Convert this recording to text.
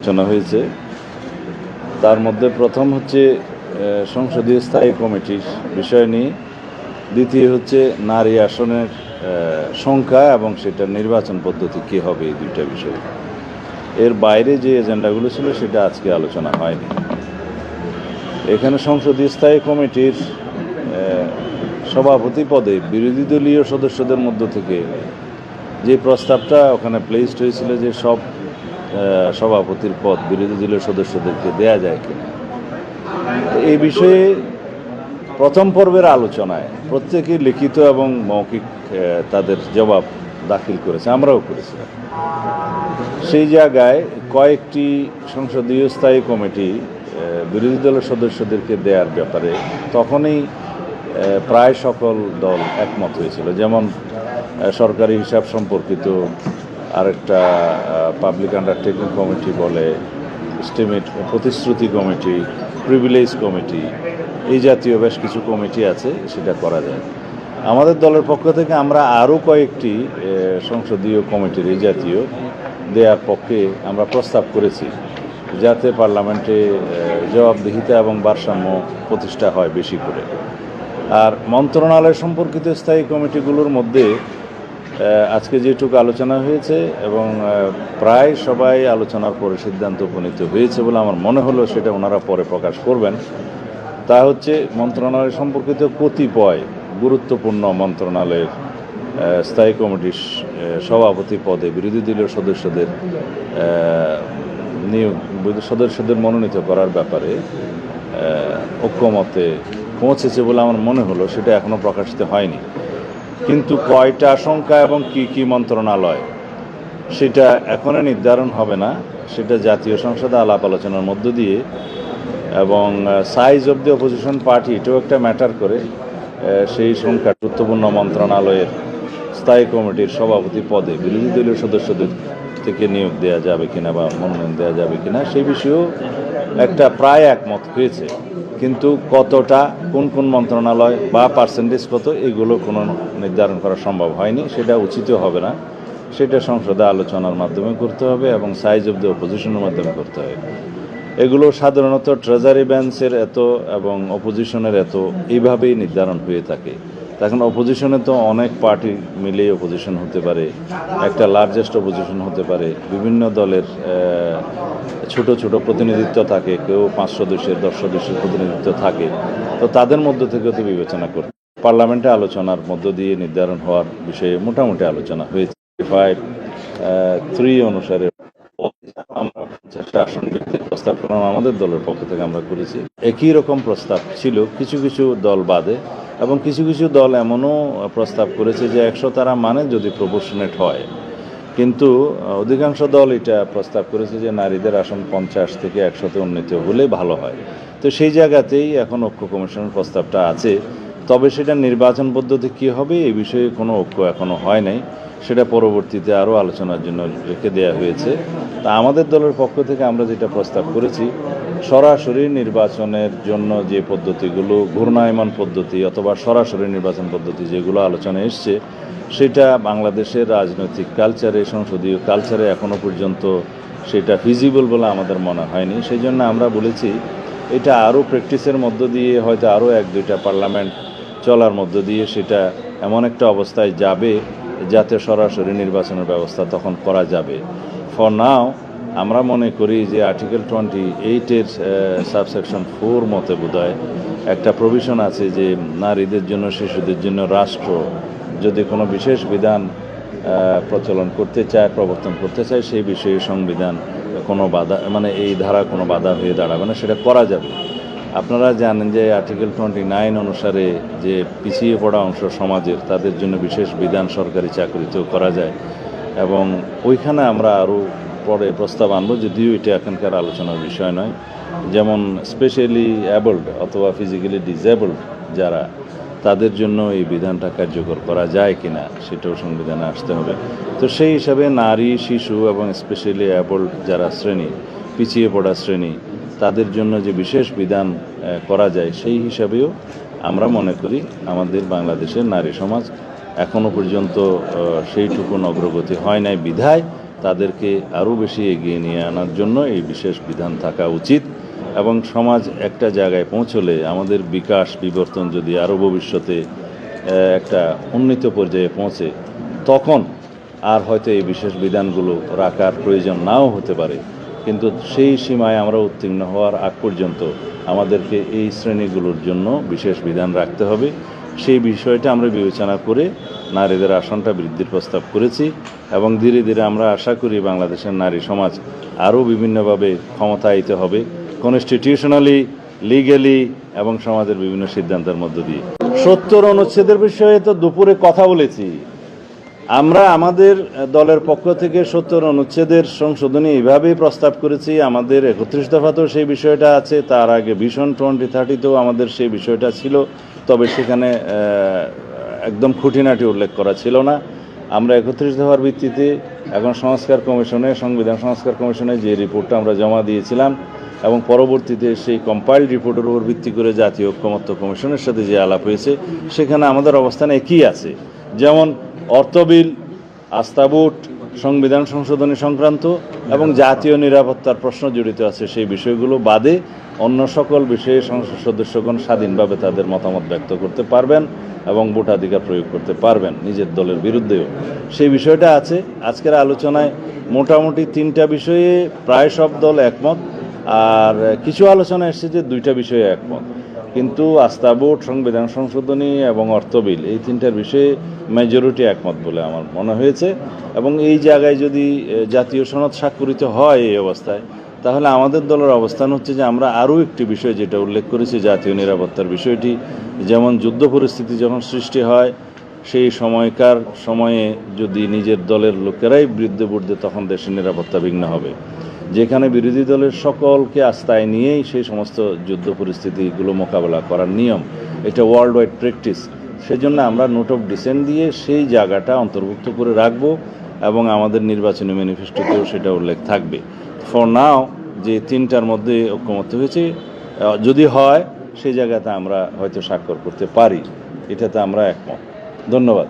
আলোচনা হয়েছে। তার মধ্যে প্রথম হচ্ছে সংসদীয় স্থায়ী কমিটির বিষয় নিয়ে। দ্বিতীয় হচ্ছে, নারী আসনের সংখ্যা এবং সেটার নির্বাচন পদ্ধতি কী হবে, এই দুইটা বিষয়। এর বাইরে যে এজেন্ডাগুলো ছিল, সেটা আজকে আলোচনা হয়নি। এখানে সংসদীয় স্থায়ী কমিটির সভাপতি পদে বিরোধী দলীয় সদস্যদের মধ্য থেকে যে প্রস্তাবটা ওখানে প্লেসড হয়েছিল যে সব সভাপতির পদ বিরোধী দলীয় সদস্যদেরকে দেয়া যায় কিনা? তো এই বিষয়ে প্রথম পর্বের আলোচনায় প্রত্যেকেই লিখিত এবং মৌখিক তাদের জবাব দাখিল করেছে, আমরাও করেছিলাম সেই জায়গায় কয়েকটি সংসদীয় স্থায়ী কমিটি বিরোধী দলের সদস্যদেরকে দেওয়ার ব্যাপারে তখনই প্রায় সকল দল একমত হয়েছিল। যেমন সরকারি হিসাব সম্পর্কিত আরেকটা পাবলিক আন্ডারটেকিং কমিটি বলে স্টিমেট প্রতিশ্রুতি কমিটি প্রিভিলেজ কমিটি এই জাতীয় বেশ কিছু কমিটি আছে, সেটা করা যায়। আমাদের দলের পক্ষ থেকে আমরা আরও কয়েকটি সংসদীয় কমিটির এই জাতীয় দেওয়ার পক্ষে আমরা প্রস্তাব করেছি, যাতে পার্লামেন্টে জবাবদিহিতা এবং ভারসাম্য প্রতিষ্ঠা হয় বেশি করে। আর মন্ত্রণালয় সম্পর্কিত স্থায়ী কমিটিগুলোর মধ্যে আজকে যেটুকু আলোচনা হয়েছে এবং প্রায় সবাই আলোচনার পরে সিদ্ধান্ত উপনীত হয়েছে বলে আমার মনে হলো, সেটা ওনারা পরে প্রকাশ করবেন। তা হচ্ছে, মন্ত্রণালয় সম্পর্কিত কতিপয় গুরুত্বপূর্ণ মন্ত্রণালয়ের স্থায়ী কমিটির সভাপতি পদে বিরোধী দলীয় সদস্যদের নিয়োগ, সদস্যদের মনোনীত করার ব্যাপারে ঐক্যমতে পৌঁছেছে বলে আমার মনে হলো, সেটা এখনও প্রকাশিত হয়নি। কিন্তু কয়টা আশঙ্কা এবং কি কি মন্ত্রণালয়? সেটা এখনও নির্ধারণ হবে না। সেটা জাতীয় সংসদে আলাপ আলোচনার মধ্য দিয়ে এবং size of the opposition party এটাও একটা ম্যাটার করে। সেই সংখ্যা গুরুত্বপূর্ণ মন্ত্রণালয়ের স্থায়ী কমিটির সভাপতি পদে বিরোধী দলীয় সদস্যদের থেকে নিয়োগ দেওয়া যাবে কিনা বা মনোনয়ন দেওয়া যাবে কিনা, সেই বিষয়েও একটা প্রায় একমত হয়েছে। কিন্তু কতটা, কোন কোন মন্ত্রণালয় বা পার্সেন্টেজ কত, এগুলো কোনো নির্ধারণ করা সম্ভব হয়নি, সেটা উচিতও হবে না। সেটা সংসদে আলোচনার মাধ্যমে করতে হবে এবং সাইজ অব দ্য অপোজিশনের মাধ্যমে করতে হবে। এগুলো সাধারণত ট্রেজারি ব্যান্সের এত এবং অপোজিশনের এত, এইভাবেই নির্ধারণ হয়ে থাকে। এখন অপোজিশনে তো অনেক পার্টি মিলেই অপোজিশন হতে পারে। একটা লার্জেস্ট অপোজিশন হতে পারে। বিভিন্ন দলের ছোট ছোট প্রতিনিধিত্ব থাকে। কেউ পাঁচ সদস্যের, দশ সদস্যের প্রতিনিধিত্ব থাকে। তো তাদের মধ্য থেকে তো বিবেচনা করতে পার্লামেন্টে আলোচনার মধ্য দিয়ে নির্ধারণ হওয়ার বিষয়ে মোটামুটি আলোচনা হয়েছে। ফাইভ থ্রি অনুসারে আমরা চেষ্টা আসন প্রস্তাব করলাম, আমাদের দলের পক্ষ থেকে আমরা করেছি। একই রকম প্রস্তাব ছিল, কিছু কিছু দল বাদে, এবং কিছু কিছু দল এমনও প্রস্তাব করেছে যে একশো তারা মানে যদি প্রপোর্শনেট হয়। কিন্তু অধিকাংশ দল এটা প্রস্তাব করেছে যে নারীদের আসন পঞ্চাশ থেকে একশোতে উন্নীত হলে ভালো হয়। তো সেই জায়গাতেই এখন ঐক্য কমিশনের প্রস্তাবটা আছে। তবে সেটা নির্বাচন পদ্ধতি কী হবে এই বিষয়ে কোনো ঐক্য এখনও হয় নাই। সেটা পরবর্তীতে আরও আলোচনার জন্য রেখে দেওয়া হয়েছে। তা আমাদের দলের পক্ষ থেকে আমরা যেটা প্রস্তাব করেছি, সরাসরি নির্বাচনের জন্য যে পদ্ধতিগুলো, ঘূর্ণায়মান পদ্ধতি অথবা সরাসরি নির্বাচন পদ্ধতি যেগুলো আলোচনায় এসছে, সেটা বাংলাদেশের রাজনৈতিক কালচারে, সংসদীয় কালচারে এখনও পর্যন্ত সেটা ফিজিবল বলে আমাদের মনে হয়নি। সেই জন্য আমরা বলেছি, এটা আরও প্র্যাকটিসের মধ্য দিয়ে হয়তো আরও এক দুইটা পার্লামেন্ট চলার মধ্য দিয়ে সেটা এমন একটা অবস্থায় যাবে যাতে সরাসরি নির্বাচনের ব্যবস্থা তখন করা যাবে। ফর নাও আমরা মনে করি যে আর্টিকেল টোয়েন্টি এইটের সাবসেকশন ফোর মতে বোধহয় একটা প্রভিশন আছে যে নারীদের জন্য, শিশুদের জন্য রাষ্ট্র যদি কোনো বিশেষ বিধান প্রচলন করতে চায়, প্রবর্তন করতে চায়, সেই বিষয়ে সংবিধান কোনো বাধা মানে এই ধারা কোনো বাধা হয়ে দাঁড়াবে না, সেটা করা যাবে। আপনারা জানেন যে আর্টিকেল টোয়েন্টি নাইন অনুসারে যে পিছিয়ে পড়া অংশ সমাজের, তাদের জন্য বিশেষ বিধান সরকারি চাকরিতেও করা যায়। এবং ওইখানে আমরা আরও পরে প্রস্তাব আনব, যদিও এটা এখনকার আলোচনার বিষয় নয়। যেমন স্পেশালি অ্যাবল্ড অথবা ফিজিক্যালি ডিসেবলড যারা, তাদের জন্য এই বিধানটা কার্যকর করা যায় কি না সেটাও সংবিধানে আসতে হবে। তো সেই হিসাবে নারী, শিশু এবং স্পেশালি অ্যাবল্ড যারা শ্রেণি পিছিয়ে পড়া শ্রেণি, তাদের জন্য যে বিশেষ বিধান করা যায় সেই হিসাবেও আমরা মনে করি আমাদের বাংলাদেশের নারী সমাজ এখনও পর্যন্ত সেইটুকুন অগ্রগতি হয় নাই, বিধায় তাদেরকে আরও বেশি এগিয়ে নিয়ে আনার জন্য এই বিশেষ বিধান থাকা উচিত এবং সমাজ একটা জায়গায় পৌঁছলে আমাদের বিকাশ, বিবর্তন যদি আরও ভবিষ্যতে একটা উন্নীত পর্যায়ে পৌঁছে, তখন আর হয়তো এই বিশেষ বিধানগুলো রাখার প্রয়োজন নাও হতে পারে। কিন্তু সেই সীমায় আমরা উত্তীর্ণ হওয়ার আগ পর্যন্ত আমাদেরকে এই শ্রেণীগুলোর জন্য বিশেষ বিধান রাখতে হবে। সেই বিষয়টা আমরা বিবেচনা করে নারীদের আসনটা বৃদ্ধির প্রস্তাব করেছি এবং ধীরে ধীরে আমরা আশা করি বাংলাদেশের নারী সমাজ আরও বিভিন্নভাবে ক্ষমতায়িত হবে কনস্টিটিউশনালি লিগেলি এবং সমাজের বিভিন্ন সিদ্ধান্তের মধ্য দিয়ে। সত্তর অনুচ্ছেদের বিষয়ে তো দুপুরে কথা বলেছি। আমরা আমাদের দলের পক্ষ থেকে সত্তর অনুচ্ছেদের সংশোধনী এইভাবেই প্রস্তাব করেছি, আমাদের একত্রিশ দফাতেও সেই বিষয়টা আছে, তার আগে ভীষণ টোয়েন্টি থার্টিতেও আমাদের সেই বিষয়টা ছিল, তবে সেখানে একদম খুঁটিনাটি উল্লেখ করা ছিল না। আমরা একত্রিশ দফার ভিত্তিতে এখন সংস্কার কমিশনে, সংবিধান সংস্কার কমিশনে যে রিপোর্টটা আমরা জমা দিয়েছিলাম এবং পরবর্তীতে সেই কম্পাইল্ড রিপোর্টের উপর ভিত্তি করে জাতীয় ঐক্যমত্য কমিশনের সাথে যে আলাপ হয়েছে, সেখানে আমাদের অবস্থান একই আছে। যেমন অর্থ বিল আস্তাবুট সংবিধান সংশোধনী সংক্রান্ত এবং জাতীয় নিরাপত্তার প্রশ্ন জড়িত আছে সেই বিষয়গুলো বাদে অন্য সকল বিষয়ে সংসদ সদস্যগণ স্বাধীনভাবে তাদের মতামত ব্যক্ত করতে পারবেন এবং ভোটাধিকার প্রয়োগ করতে পারবেন নিজের দলের বিরুদ্ধেও। সেই বিষয়টা আছে। আজকের আলোচনায় মোটামুটি তিনটা বিষয়ে প্রায় সব দল একমত। আর কিছু আলোচনা এসেছে যে দুইটা বিষয়ে একমত। কিন্তু আস্থা ভোট সংবিধান সংশোধনী এবং অর্থ বিল, এই তিনটার বিষয়ে মেজরিটি একমত বলে আমার মনে হয়েছে। এবং এই জায়গায় যদি জাতীয় সনদ স্বাক্ষরিত হয় এই অবস্থায়, তাহলে আমাদের দলের অবস্থান হচ্ছে যে আমরা আরও একটি বিষয় যেটা উল্লেখ করেছি, জাতীয় নিরাপত্তার বিষয়টি। যেমন যুদ্ধ পরিস্থিতি যখন সৃষ্টি হয়, সেই সময়কার সময়ে যদি নিজের দলের লোকেরাই বিরুদ্ধে বুদ্ধে তখন দেশের নিরাপত্তা বিঘ্ন হবে। যেখানে বিরোধী দলের সকলকে আস্থায় নিয়েই সেই সমস্ত যুদ্ধ পরিস্থিতিগুলো মোকাবেলা করার নিয়ম, এটা ওয়ার্ল্ড ওয়াইড প্র্যাকটিস সেজন্য আমরা নোট অফ ডিসেন্ট দিয়ে সেই জায়গাটা অন্তর্ভুক্ত করে রাখব এবং আমাদের নির্বাচনী ম্যানিফেস্টোতেও সেটা উল্লেখ থাকবে। ফর নাও যে তিনটার মধ্যে ঐক্যমত্য হয়েছে যদি হয়, সেই জায়গাতে আমরা হয়তো স্বাক্ষর করতে পারি। এটাতে আমরা একমত। ধন্যবাদ।